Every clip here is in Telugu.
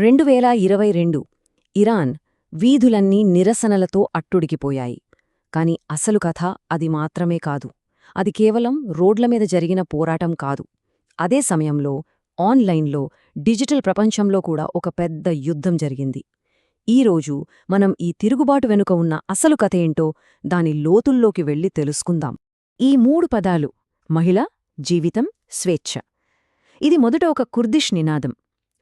రెండు వేల ఇరవై రెండు ఇరాన్ వీధులన్నీ నిరసనలతో అట్టుడికిపోయాయి. కాని అసలు కథ అది మాత్రమే కాదు. అది కేవలం రోడ్ల మీద జరిగిన పోరాటం కాదు. అదే సమయంలో ఆన్లైన్లో డిజిటల్ ప్రపంచంలో కూడా ఒక పెద్ద యుద్ధం జరిగింది. ఈరోజు మనం ఈ తిరుగుబాటు వెనుక ఉన్న అసలు కథ ఏంటో దాని లోతుల్లోకి వెళ్ళి తెలుసుకుందాం. ఈ మూడు పదాలు మహిళ జీవితం స్వేచ్ఛ. ఇది మొదట ఒక కుర్దిష్ నినాదం.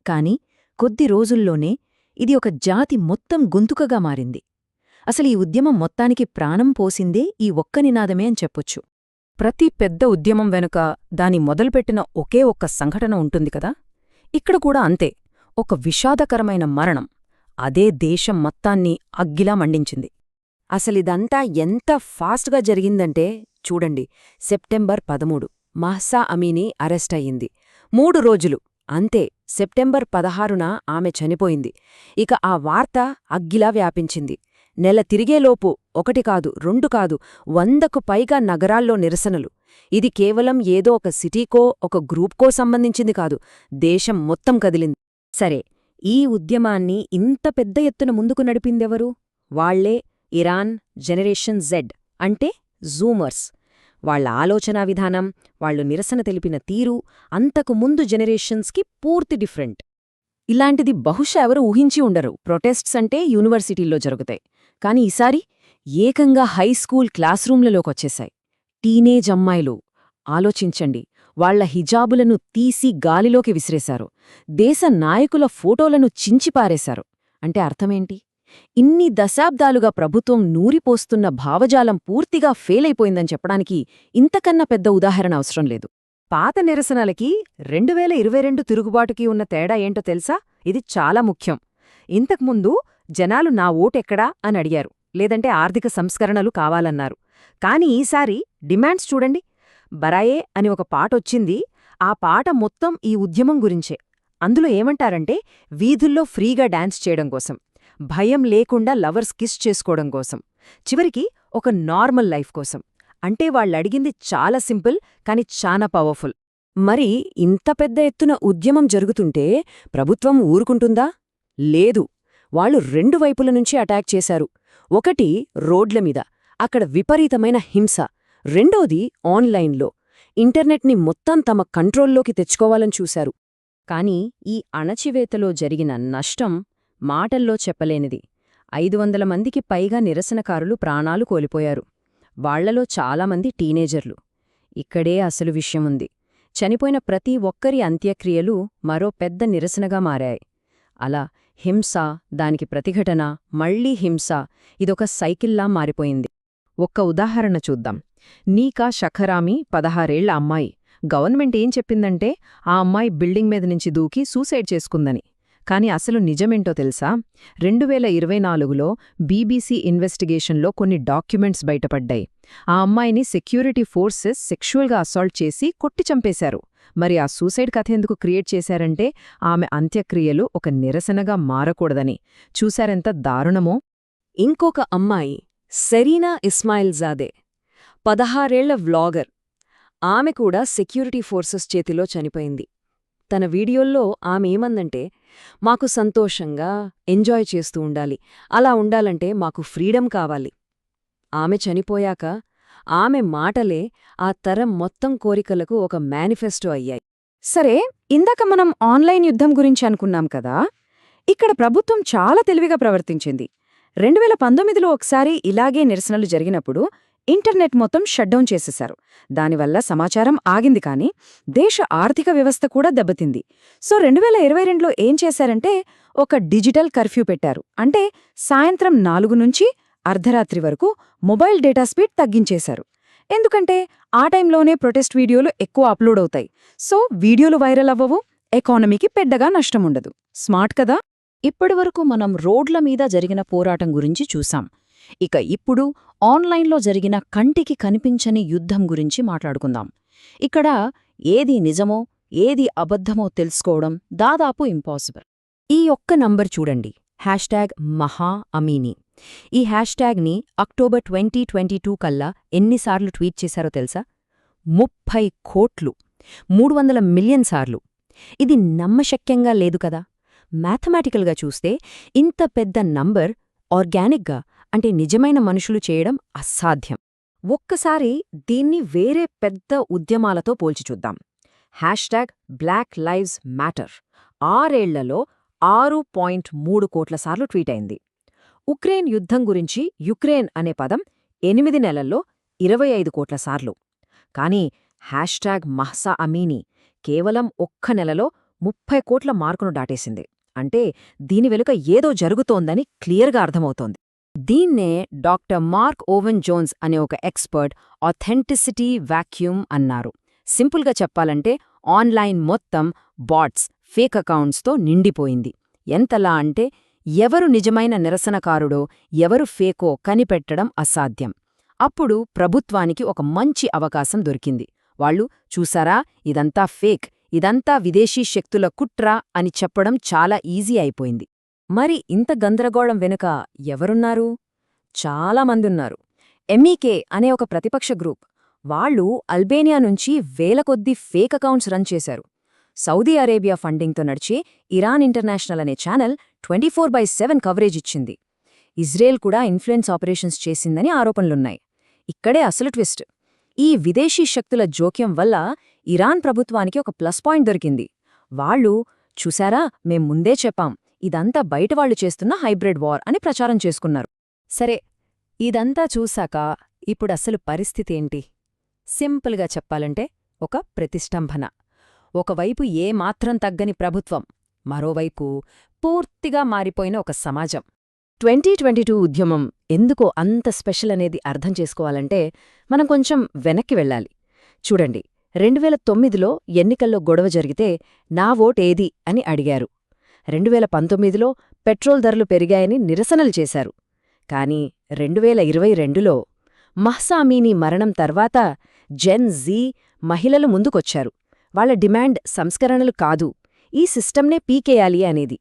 కాని కొద్ది రోజుల్లోనే ఇది ఒక జాతి మొత్తం గొంతుకగా మారింది. అసలు ఈ ఉద్యమం మొత్తానికి ప్రాణం పోసిందే ఈ ఒక్క నినాదమే అని చెప్పొచ్చు. ప్రతి పెద్ద ఉద్యమం వెనుక దాని మొదలుపెట్టిన ఒకే ఒక్క సంఘటన ఉంటుంది కదా? ఇక్కడ కూడా అంతే. ఒక విషాదకరమైన మరణం. అదే దేశం మొత్తాన్ని అగ్గిలా మండించింది. అసలిదంతా ఎంత ఫాస్ట్గా జరిగిందంటే చూడండి. సెప్టెంబర్ పదమూడు. మహసా అమీని అరెస్ట్ మూడు రోజులు. అంతే సెప్టెంబర్ పదహారున ఆమె చనిపోయింది. ఇక ఆ వార్త అగ్గిలా వ్యాపించింది. నెల తిరిగేలోపు ఒకటి కాదు రెండు కాదు వందకు పైగా నగరాల్లో నిరసనలు. ఇది కేవలం ఏదో ఒక సిటీకో ఒక గ్రూప్కో సంబంధించింది కాదు దేశం మొత్తం కదిలింది. సరే ఈ ఉద్యమాన్ని ఇంత పెద్ద ఎత్తున ముందుకు నడిపిందెవరు? వాళ్ళే ఇరాన్ జనరేషన్ జెడ్ అంటే జూమర్స్. వాళ్ళ ఆలోచనా విధానం వాళ్ళు నిరసన తెలిపిన తీరు అంతకు ముందు జనరేషన్స్కి పూర్తి డిఫరెంట్. ఇలాంటిది బహుశా ఎవరు ఊహించి ఉండరు. ప్రొటెస్ట్స్ అంటే యూనివర్సిటీల్లో జరుగుతాయి. కాని ఈసారి ఏకంగా హైస్కూల్ క్లాస్రూంలలోకొచ్చేశాయి టీనేజ్ అమ్మాయిలు. ఆలోచించండి వాళ్ళ హిజాబులను తీసి గాలిలోకి విసిరేశారు. దేశ నాయకుల ఫోటోలను చించిపారేశారు. అంటే అర్థమేంటి? ఇన్ని దశాబ్దాలుగా ప్రభుత్వం నూరిపోస్తున్న భావజాలం పూర్తిగా ఫెయిలైపోయిందని చెప్పడానికి ఇంతకన్నా పెద్ద ఉదాహరణ అవసరం లేదు. పాత నిరసనలకి రెండు వేల ఇరవై రెండు తిరుగుబాటుకి ఉన్న తేడా ఏంటో తెలుసా? ఇది చాలా ముఖ్యం. ఇంతకుముందు జనాలు నా ఓటెక్కడా అని అడిగారు. లేదంటే ఆర్థిక సంస్కరణలు కావాలన్నారు. కాని ఈసారి డిమాండ్స్ చూడండి. బరాయే అని ఒక పాటొచ్చింది ఆ పాట మొత్తం ఈ ఉద్యమం గురించే. అందులో ఏమంటారంటే వీధుల్లో ఫ్రీగా డాన్స్ చేయడం కోసం. భయం లేకుండా లవర్స్ కిస్ చేసుకోవడం కోసం. చివరికి ఒక నార్మల్ లైఫ్ కోసం. అంటే వాళ్ళడిగింది చాలా సింపుల్ కాని చాలా పవర్ఫుల్. మరి ఇంత పెద్ద ఎత్తున ఉద్యమం జరుగుతుంటే ప్రభుత్వం ఊరుకుంటుందా? లేదు. వాళ్ళు రెండు వైపుల నుంచి అటాక్ చేశారు. ఒకటి రోడ్ల మీద. అక్కడ విపరీతమైన హింస. రెండోది ఆన్లైన్లో. ఇంటర్నెట్ని మొత్తం తమ కంట్రోల్లోకి తెచ్చుకోవాలని చూశారు. కాని ఈ అణచివేతలో జరిగిన నష్టం మాటల్లో చెప్పలేనిది. ఐదు వందల మందికి పైగా నిరసనకారులు ప్రాణాలు కోల్పోయారు. వాళ్ళలో చాలామంది టీనేజర్లు. ఇక్కడే అసలు విషయముంది. చనిపోయిన ప్రతి ఒక్కరి అంత్యక్రియలు మరో పెద్ద నిరసనగా మారాయి. అలా హింస దానికి ప్రతిఘటన మళ్ళీ హింస ఇదొక సైకిల్లా మారిపోయింది. ఒక్క ఉదాహరణ చూద్దాం. నీకా షఖరామి పదహారేళ్ళ అమ్మాయి. గవర్నమెంట్ ఏం చెప్పిందంటే ఆ అమ్మాయి బిల్డింగ్ మీద నుంచి దూకి సూసైడ్ చేసుకుందని. కాని అసలు నిజమేంటో తెలుసా? రెండు వేల ఇరవై నాలుగులో బీబీసీ ఇన్వెస్టిగేషన్లో కొన్ని డాక్యుమెంట్స్ బయటపడ్డాయి. ఆ అమ్మాయిని సెక్యూరిటీ ఫోర్సెస్ సెక్షువల్గా అసాల్ట్ చేసి కొట్టి చంపేశారు. మరి ఆ సూసైడ్ కథ ఎందుకు క్రియేట్ చేశారంటే ఆమె అంత్యక్రియలు ఒక నిరసనగా మారకూడదని. చూశారెంత దారుణమో? ఇంకొక అమ్మాయి సెరీనా ఇస్మాయిల్ జాదే పదహారేళ్ళ వ్లాగర్. ఆమె కూడా సెక్యూరిటీ ఫోర్సెస్ చేతిలో చనిపోయింది. తన వీడియోల్లో ఆమె ఏమందంటే మాకు సంతోషంగా ఎంజాయ్ చేస్తూ ఉండాలి. అలా ఉండాలంటే మాకు ఫ్రీడమ్ కావాలి. ఆమె చనిపోయాక ఆమె మాటలే ఆ తరం మొత్తం కోరికలకు ఒక మేనిఫెస్టో అయ్యాయి. సరే ఇందాక మనం ఆన్లైన్ యుద్ధం గురించి అనుకున్నాం కదా? ఇక్కడ ప్రభుత్వం చాలా తెలివిగా ప్రవర్తించింది. రెండు వేల పంతొమ్మిదిలో ఒకసారి ఇలాగే నిరసనలు జరిగినప్పుడు ఇంటర్నెట్ మొత్తం షట్డౌన్ చేసేశారు. దానివల్ల సమాచారం ఆగింది కానీ దేశ ఆర్థిక వ్యవస్థ కూడా దెబ్బతింది. సో రెండు వేల ఇరవై రెండులో ఏం చేశారంటే ఒక డిజిటల్ కర్ఫ్యూ పెట్టారు. అంటే సాయంత్రం నాలుగు నుంచి అర్ధరాత్రి వరకు మొబైల్ డేటా స్పీడ్ తగ్గించేశారు. ఎందుకంటే ఆ టైంలోనే ప్రొటెస్ట్ వీడియోలు ఎక్కువ అప్లోడ్ అవుతాయి. సో వీడియోలు వైరల్ అవ్వవు ఎకానమీకి పెద్దగా నష్టముండదు స్మార్ట్ కదా? ఇప్పటివరకు మనం రోడ్ల మీద జరిగిన పోరాటం గురించి చూసాం ఇక ఇప్పుడు ఆన్లైన్లో జరిగిన కంటికి కనిపించని యుద్ధం గురించి మాట్లాడుకుందాం. ఇక్కడ ఏది నిజమో ఏది అబద్ధమో తెలుసుకోవడం దాదాపు ఇంపాసిబుల్. ఈ ఒక్క నంబర్ చూడండి. Hashtag Mahsa Amini. ఈ హ్యాష్ట్యాగ్ని అక్టోబర్ ట్వంటీ ట్వంటీ టూ కల్లా ఎన్నిసార్లు ట్వీట్ చేశారో తెలుసా? ముప్పై కోట్లు. మూడు వందల మిలియన్ సార్లు. ఇది నమ్మశక్యంగా లేదు కదా? మ్యాథమెటికల్గా చూస్తే ఇంత పెద్ద నంబర్ ఆర్గానిక్గా అంటే నిజమైన మనుషులు చేయడం అసాధ్యం. ఒక్కసారి దీన్ని వేరే పెద్ద ఉద్యమాలతో పోల్చి చూద్దాం. హ్యాష్ట్యాగ్ బ్లాక్ లైవ్స్ మ్యాటర్ ఆరేళ్ళలో ఆరు పాయింట్ మూడు కోట్ల సార్లు ట్వీట్ అయింది. ఉక్రెయిన్ యుద్ధం గురించి యుక్రెయిన్ అనే పదం ఎనిమిది నెలల్లో ఇరవై ఐదు కోట్ల సార్లు. కానీ హ్యాష్ట్యాగ్ మహ్సా అమీని కేవలం ఒక్క నెలలో ముప్పై కోట్ల మార్కును దాటేసింది. అంటే దీని వెనుక ఏదో జరుగుతోందని క్లియర్గా అర్థమవుతోంది. దీన్నే డాక్టర్ మార్క్ ఓవెన్ జోన్స్ అనే ఒక ఎక్స్పర్ట్ ఆథెంటిసిటీ వాక్యూమ్ అన్నారు. సింపుల్గా చెప్పాలంటే ఆన్లైన్ మొత్తం బాట్స్ ఫేక్ అకౌంట్స్తో నిండిపోయింది. ఎంతలా అంటే ఎవరు నిజమైన నిరసనకారుడో ఎవరు ఫేకో కనిపెట్టడం అసాధ్యం. అప్పుడు ప్రభుత్వానికి ఒక మంచి అవకాశం దొరికింది. వాళ్ళు చూసారా ఇదంతా ఫేక్ ఇదంతా విదేశీ శక్తుల కుట్ర అని చెప్పడం చాలా ఈజీ అయిపోయింది. మరి ఇంత గందరగోళం వెనుక ఎవరున్నారు? చాలామందున్నారు ఎంఈకే అనే ఒక ప్రతిపక్ష గ్రూప్. వాళ్ళు అల్బేనియా నుంచి వేల కొద్దీ ఫేక్ అకౌంట్స్ రన్ చేశారు. సౌదీ అరేబియా ఫండింగ్తో నడిచే ఇరాన్ ఇంటర్నేషనల్ అనే channel twenty four by seven coverage ఇచ్చింది. ఇజ్రాయెల్ కూడా ఇన్ఫ్లుయెన్స్ ఆపరేషన్స్ చేసిందని ఆరోపణలున్నాయి. ఇక్కడే అసలు ట్విస్ట్. ఈ విదేశీ శక్తుల జోక్యం వల్ల ఇరాన్ ప్రభుత్వానికి ఒక ప్లస్ పాయింట్ దొరికింది. వాళ్ళు చూశారా మేం ముందే చెప్పాం ఇదంతా బయటవాళ్ళు చేస్తున్న హైబ్రిడ్ వార్ అని ప్రచారం చేసుకున్నారు. సరే ఇదంతా చూశాక ఇప్పుడసలు పరిస్థితేంటి? సింపుల్గా చెప్పాలంటే ఒక ప్రతిష్టంభన. ఒకవైపు ఏమాత్రం తగ్గని ప్రభుత్వం మరోవైపు పూర్తిగా మారిపోయిన ఒక సమాజం. ట్వంటీ ట్వంటీ టూ ఉద్యమం ఎందుకో అంత స్పెషల్ అనేది అర్థం చేసుకోవాలంటే మనం కొంచెం వెనక్కి వెళ్ళాలి. చూడండి రెండువేల తొమ్మిదిలో ఎన్నికల్లో గొడవ జరిగితే నా ఓటేది అని అడిగారు. రెండువేల పంతొమ్మిదిలో పెట్రోల్ ధరలు పెరిగాయని నిరసనలు చేశారు. కాని రెండువేల ఇరవై రెండులో మహ్సామీని మరణం తర్వాత జెన్ జీ మహిళలు ముందుకొచ్చారు. వాళ్ళ డిమాండ్ సంస్కరణలు కాదు ఈ సిస్టమ్నే పీకేయాలి అనేది.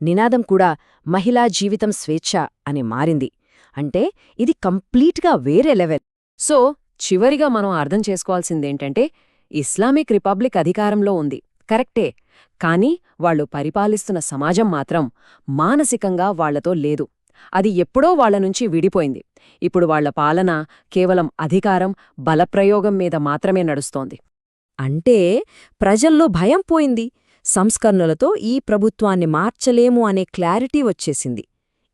నినాదం కూడా మహిళా జీవితం స్వేచ్ఛ అని మారింది. అంటే ఇది కంప్లీట్గా వేరే లెవెల్. సో చివరిగా మనం అర్థం చేసుకోవాల్సిందేంటంటే ఇస్లామిక్ రిపబ్లిక్ అధికారంలో ఉంది. కరెక్టే. కానీ వాళ్ళు పరిపాలిస్తున్న సమాజం మాత్రం మానసికంగా వాళ్ళతో లేదు. అది ఎప్పుడో వాళ్ళ నుంచి విడిపోయింది. ఇప్పుడు వాళ్ళ పాలన కేవలం అధికారం బలప్రయోగం మీద మాత్రమే నడుస్తోంది. అంటే ప్రజల్లో భయం పోయింది. సంస్కరణలతో ఈ ప్రభుత్వాన్ని మార్చలేము అనే క్లారిటీ వచ్చేసింది.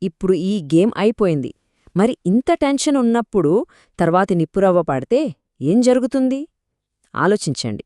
ఇప్పుడు ఈ గేమ్ అయిపోయింది. మరి ఇంత టెన్షన్ ఉన్నప్పుడు తర్వాతి నిప్పురవ్వ పాడితే ఏం జరుగుతుంది? ఆలోచించండి.